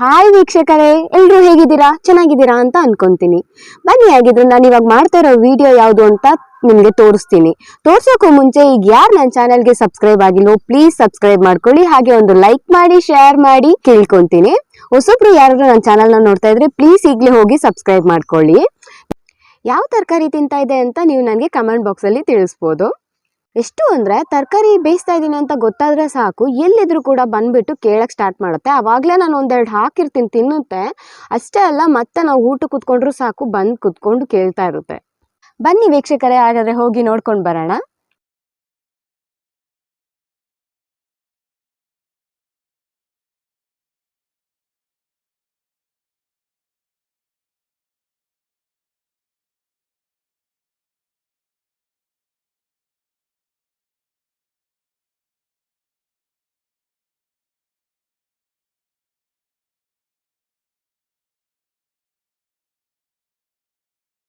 Hi ವೀಕ್ಷಕರೇ ಎಲ್ಲರೂ ಹೇಗಿದ್ದೀರಾ? ಚೆನ್ನಾಗಿದ್ದೀರಾ ಅಂತ ಅನ್ಕೊಂತೀನಿ. ಬನ್ನಿ, ಹಾಗಿದ್ರೆ ನಾನು ಇವಾಗ ಮಾಡ್ತಾ ಇರೋ ವಿಡಿಯೋ ಯಾವುದು ಅಂತ ನಿಮ್ಗೆ ತೋರಿಸ್ತೀನಿ. ತೋರ್ಸೋಕ್ಕೂ ಮುಂಚೆ ಈಗ ಯಾರು ನನ್ನ ಚಾನಲ್ಗೆ ಸಬ್ಸ್ಕ್ರೈಬ್ ಆಗಿಲ್ಲೋ ಪ್ಲೀಸ್ ಸಬ್ಸ್ಕ್ರೈಬ್ ಮಾಡ್ಕೊಳ್ಳಿ, ಹಾಗೆ ಒಂದು ಲೈಕ್ ಮಾಡಿ ಶೇರ್ ಮಾಡಿ ಕೇಳ್ಕೊತೀನಿ. ಹೊಸಬ್ರು ಯಾರಾದ್ರೂ ನನ್ನ ಚಾನಲ್ನ ನೋಡ್ತಾ ಇದ್ರೆ ಪ್ಲೀಸ್ ಈಗಲೇ ಹೋಗಿ ಸಬ್ಸ್ಕ್ರೈಬ್ ಮಾಡ್ಕೊಳ್ಳಿ. ಯಾವ ತರಕಾರಿ ತಿಂತಾ ಇದೆ ಅಂತ ನೀವು ನನಗೆ ಕಮೆಂಟ್ ಬಾಕ್ಸಲ್ಲಿ ತಿಳಿಸ್ಬೋದು. ಎಷ್ಟು ಅಂದರೆ ತರಕಾರಿ ಬೇಯಿಸ್ತಾ ಇದ್ದೀನಿ ಅಂತ ಗೊತ್ತಾದರೆ ಸಾಕು. ಎಲ್ಲಿದ್ರೂ ಕೂಡ ಬಂದ್ಬಿಟ್ಟು ಕೇಳಕ್ಕೆ ಸ್ಟಾರ್ಟ್ ಮಾಡುತ್ತೆ. ಆವಾಗಲೇ ನಾನು ಒಂದೆರಡು ಹಾಕಿರ್ತೀನಿ, ತಿನ್ನುತ್ತೆ. ಅಷ್ಟೇ ಅಲ್ಲ, ಮತ್ತೆ ನಾವು ಊಟ ಕುತ್ಕೊಂಡ್ರು ಸಾಕು, ಬಂದು ಕುತ್ಕೊಂಡು ಕೇಳ್ತಾ ಇರುತ್ತೆ. ಬನ್ನಿ ವೀಕ್ಷಕರೇ, ಹಾಗಾದರೆ ಹೋಗಿ ನೋಡ್ಕೊಂಡು ಬರೋಣ.